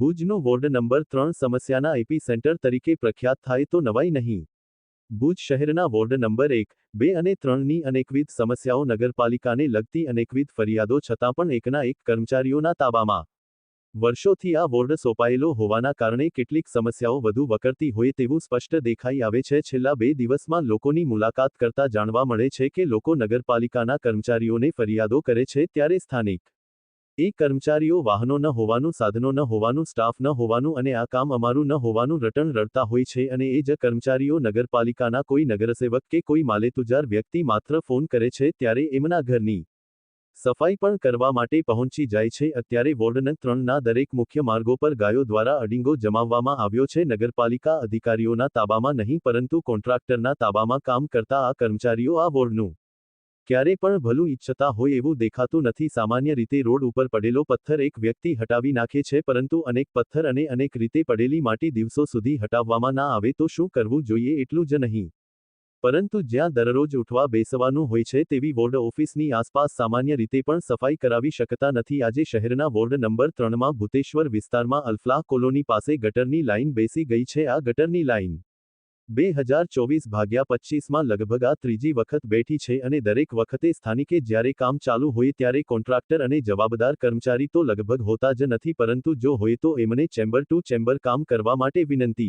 ભુજનો ward number ત્રણ સમસ્યાના IP centre તરીકે પ્રખ્યાત થાય તો નવાઈ નહીં. ભુજ શહેરના વોર્ડ નંબર એક, બે અને ત્રણની અનેકવિધ સમસ્યાઓ નગરપાલિકાને લગતી અનેકવિધ ફરિયાદો છતાં પણ એકના એક કર્મચારીઓના તાબામાં. વર્ષોથી આ વોર્ડ સોંપાયેલો હોવાના કારણે કેટલીક સમસ્યાઓ વધુ વકરતી હોય તેવું સ્પષ્ટ દેખાઈ આવે છે. છેલ્લા બે દિવસમાં લોકોની મુલાકાત કરતા જાણવા મળે છે કે લોકો નગરપાલિકાના કર્મચારીઓને ફરિયાદો કરે છે ત્યારે સ્થાનિક એ કર્મચારીઓ વાહનો ન હોવાનું, સાધનો ન હોવાનું, સ્ટાફ ન હોવાનું અને આ કામ અમારું ન હોવાનું રટણ રડતા હોય છે અને એ જ કર્મચારીઓ નગરપાલિકાના કોઈ નગરસેવક કે કોઈ માલેતુજાર વ્યક્તિ માત્ર ફોન કરે છે ત્યારે એમના ઘરની સફાઈ પણ કરવા માટે પહોંચી જાય છે. અત્યારે વોર્ડન ત્રણના દરેક મુખ્ય માર્ગો પર ગાયો દ્વારા અડિંગો જમાવવામાં આવ્યો છે. નગરપાલિકા અધિકારીઓના તાબામાં નહીં, પરંતુ કોન્ટ્રાક્ટરના તાબામાં કામ કરતા આ કર્મચારીઓ આ વોર્ડનું ક્યારે પણ ભલું ઈચ્છતા હોય એવું દેખાતું નથી. સામાન્ય રીતે રોડ ઉપર પડેલો પથ્થર એક વ્યક્તિ હટાવી નાખે છે, પરંતુ અનેક પથ્થર અને અનેક રીતે પડેલી માટી દિવસો સુધી હટાવવામાં ના આવે તો શું કરવું જોઈએ એટલું જ નહીં. પરંતુ જ્યાં દરરોજ ઉઠવા બેસવાનું હોય છે તેવી વોર્ડ ઓફિસની આસપાસ સામાન્ય રીતે પણ સફાઈ કરાવી શકતા નથી. આજે શહેરના વોર્ડ નંબર ત્રણમાં ભૂતેશ્વર વિસ્તારમાં અલ્ફલાહ કોલોની પાસે ગટરની લાઇન બેસી ગઈ છે. આ ગટરની લાઇન બે હજાર ચોવીસ ભાગ્યા પચીસમાં લગભગ આ ત્રીજી વખત બેઠી છે અને દરેક વખતે સ્થાનિકે જ્યારે કામ ચાલુ હોય ત્યારે કોન્ટ્રાક્ટર અને જવાબદાર કર્મચારી તો લગભગ હોતા જ નથી પરંતુ જો હોય તો એમને ચેમ્બર ટુ ચેમ્બર કામ કરવા માટે વિનંતી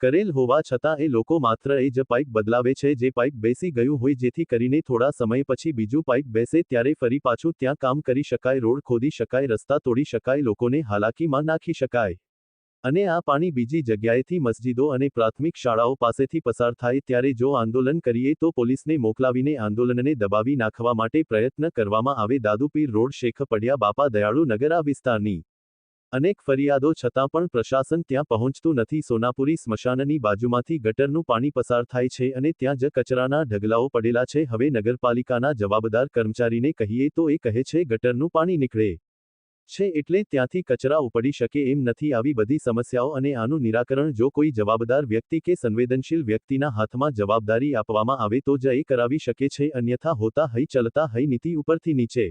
કરેલ હોવા છતાં એ લોકો માત્ર એ જ પાઇપ બદલાવે છે જે પાઇપ બેસી ગયું હોય જેથી કરીને થોડા સમય પછી બીજું પાઇપ બેસે ત્યારે ફરી પાછું ત્યાં કામ કરી શકાય રોડ ખોદી શકાય રસ્તા તોડી શકાય લોકોને હાલાકીમાં નાખી શકાય. અને આ પાણી બીજી જગ્યાએથી મસ્જિદો અને પ્રાથમિક શાળાઓ પાસેથી પસાર થાય ત્યારે જો આંદોલન કરીએ તો પોલીસને મોકલાવીને આંદોલનને દબાવી નાખવા માટે પ્રયત્ન કરવામાં આવે. દાદુપીર રોડ શેખ પડ્યા બાપા દયાળુ નગર આ વિસ્તારની અનેક ફરિયાદો છતાં પણ પ્રશાસન ત્યાં પહોંચતું નથી. સોનાપુરી સ્મશાનની બાજુમાંથી ગટરનું પાણી પસાર થાય છે અને ત્યાં જ કચરાના ઢગલાઓ પડેલા છે. હવે નગરપાલિકાના જવાબદાર કર્મચારીને કહીએ તો એ કહે છે, ગટરનું પાણી નીકળે. છે એટલે ત્યાંથી કચરા ઉપડી શકે એમ નથી આવી બધી સમસ્યાઓ અને આનું નિરાકરણ જો કોઈ જવાબદાર વ્યક્તિ કે સંવેદનશીલ વ્યક્તિના હાથમાં જવાબદારી આપવામાં આવે તો જ એ કરાવી શકે છે અન્યથા હોતા હઈ ચલતા હઈ નીતિ ઉપરથી નીચે.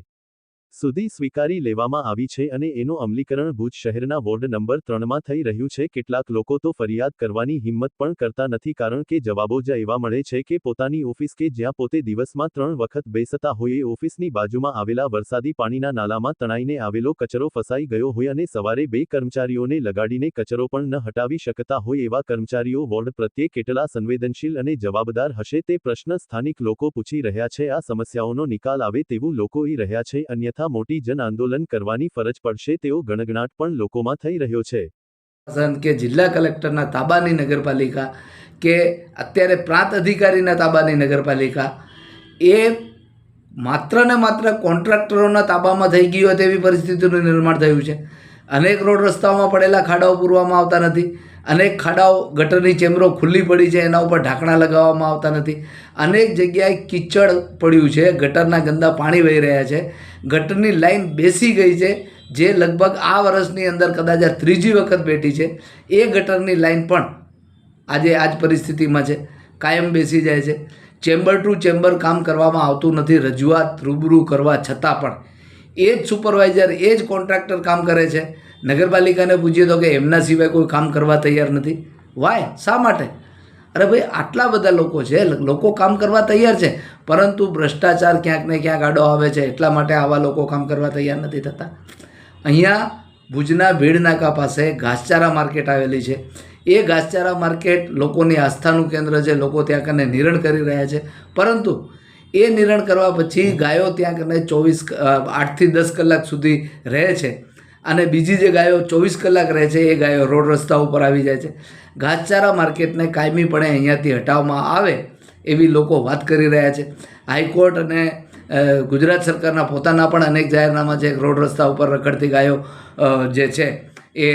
સુધી સ્વીકારી લેવામાં આવી છે અને એનું અમલીકરણ ભુજ શહેરના વોર્ડ નંબર ત્રણમાં થઈ રહ્યું છે. કેટલાક લોકો તો ફરિયાદ કરવાની હિંમત પણ કરતા નથી કારણ કે જવાબો જ એવા મળે છે કે પોતાની ઓફિસ કે જ્યાં પોતે દિવસમાં ત્રણ વખત બેસતા હોય એ ઓફિસની બાજુમાં આવેલા વરસાદી પાણીના નાલામાં તણાઈને આવેલો કચરો ફસાઈ ગયો હોય અને સવારે બે કર્મચારીઓને લગાડીને કચરો પણ ન હટાવી શકતા હોય એવા કર્મચારીઓ વોર્ડ પ્રત્યે કેટલા સંવેદનશીલ અને જવાબદાર હશે તે પ્રશ્ન સ્થાનિક લોકો પૂછી રહ્યા છે. આ સમસ્યાઓનો નિકાલ આવે તેવું લોકો રહ્યા છે. અન્યથા મોટી જન આંદોલન કરવાની ફરજ પડશે તેવો ગણગણાટ પણ લોકોમાં થઈ રહ્યો છે. કે જિલ્લા કલેક્ટરના તાબાની નગરપાલિકા કે અત્યારે પ્રાંત અધિકારીના તાબાની નગરપાલિકા એ માત્ર ને માત્ર કોન્ટ્રાક્ટરોના તાબામાં થઈ ગયું હોય તેવી પરિસ્થિતિનું નિર્માણ થયું છે. અનેક રોડ રસ્તાઓમાં પડેલા ખાડાઓ પૂરવામાં આવતા નથી. અનેક ખાડાઓ ગટરની ચેમ્બરો ખુલ્લી પડી છે, એના ઉપર ઢાંકણા લગાવવામાં આવતા નથી. અનેક જગ્યાએ કીચડ પડ્યું છે, ગટરના ગંદા પાણી વહી રહ્યા છે. ગટરની લાઈન બેસી ગઈ છે, જે લગભગ આ વર્ષની અંદર કદાચ આ ત્રીજી વખત બેઠી છે. એ ગટરની લાઈન પણ આજે આ જ પરિસ્થિતિમાં છે, કાયમ બેસી જાય છે. ચેમ્બર ટુ ચેમ્બર કામ કરવામાં આવતું નથી, રજૂઆત રૂબરૂ કરવા છતાં પણ. એ જ સુપરવાઇઝર એ જ કોન્ટ્રાક્ટર કામ કરે છે. નગરપાલિકાને પૂછીએ તો કે એમના સિવાય કોઈ કામ કરવા તૈયાર નથી. વાય શા માટે? અરે ભાઈ, આટલા બધા લોકો છે લોકો કામ કરવા તૈયાર છે, પરંતુ ભ્રષ્ટાચાર ક્યાંક ને ક્યાંક આડો આવે છે, એટલા માટે આવા લોકો કામ કરવા તૈયાર નથી થતા. અહીંયા ભુજના ભીડનાકા પાસે ઘાસચારા માર્કેટ આવેલી છે. એ ઘાસચારા માર્કેટ લોકોની આસ્થાનું કેન્દ્ર છે, લોકો ત્યાં કને નિરણ કરી રહ્યા છે. પરંતુ એ નિરણ કરવા પછી ગાયો ત્યાં કને ચોવીસ આઠથી દસ કલાક સુધી રહે છે. અને બીજી જે ગાયો ચોવીસ કલાક રહે છે, એ ગાયો રોડ રસ્તા ઉપર આવી જાય છે. ઘાસચારા માર્કેટને કાયમીપણે અહીંયાથી હટાવવામાં આવે એવી લોકો વાત કરી રહ્યા છે. હાઈકોર્ટ અને ગુજરાત સરકારના પોતાના પણ અનેક જાહેરનામા છે રોડ રસ્તા ઉપર રખડતી ગાયો જે છે, એ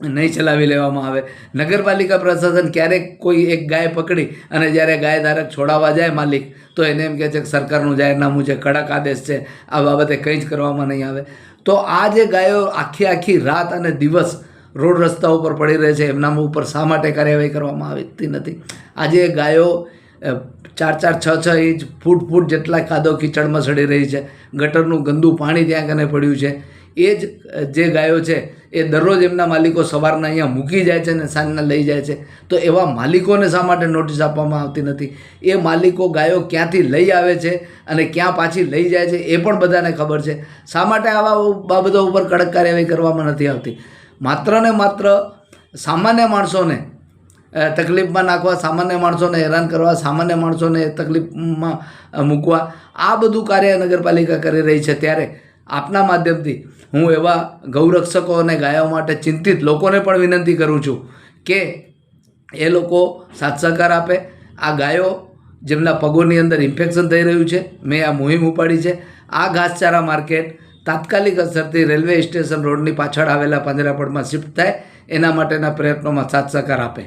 નહીં ચલાવી લેવામાં આવે. નગરપાલિકા પ્રશાસન ક્યારેક કોઈ એક ગાય પકડી અને જ્યારે ગાય ધારક છોડાવવા જાય માલિક, તો એને એમ કહે છે કે સરકારનું જાહેરનામું છે, કડક આદેશ છે, આ બાબતે કંઈ જ કરવામાં નહીં આવે. તો આ જે ગાયો આખી આખી રાત અને દિવસ રોડ રસ્તા ઉપર પડી રહે છે, એમના ઉપર શા માટે કાર્યવાહી કરવામાં આવતી નથી? આજે ગાયો ચાર ચાર છ છ ઇંચ ફૂટ ફૂટ જેટલા કાદો કીચડમાં સડી રહી છે. ગટરનું ગંદુ પાણી ત્યાં કને પડ્યું છે. એ જ જે ગાયો છે, એ દરરોજ એમના માલિકો સવારના અહીંયા મૂકી જાય છે અને સાંજના લઈ જાય છે. તો એવા માલિકોને શા માટે નોટિસ આપવામાં આવતી નથી? એ માલિકો ગાયો ક્યાંથી લઈ આવે છે અને ક્યાં પાછી લઈ જાય છે એ પણ બધાને ખબર છે. શા માટે આવા બાબતો ઉપર કડક કાર્યવાહી કરવામાં નથી આવતી? માત્ર ને માત્ર સામાન્ય માણસોને તકલીફમાં નાખવા, સામાન્ય માણસોને હેરાન કરવા, સામાન્ય માણસોને તકલીફમાં મૂકવા, આ બધું કાર્ય નગરપાલિકા કરી રહી છે. ત્યારે આપના માધ્યમથી હું એવા ગૌરક્ષકો અને ગાયો માટે ચિંતિત લોકોને પણ વિનંતી કરું છું કે એ લોકો સાથ સહકાર આપે. આ ગાયો જેમના પગોની અંદર ઇન્ફેક્શન થઈ રહ્યું છે, મેં આ મુહિમ ઉપાડી છે. આ ઘાસચારા માર્કેટ તાત્કાલિક અસરથી રેલવે સ્ટેશન રોડની પાછળ આવેલા પાંજરાપોળમાં શિફ્ટ થાય, એના માટેના પ્રયત્નોમાં સાથ સહકાર આપે.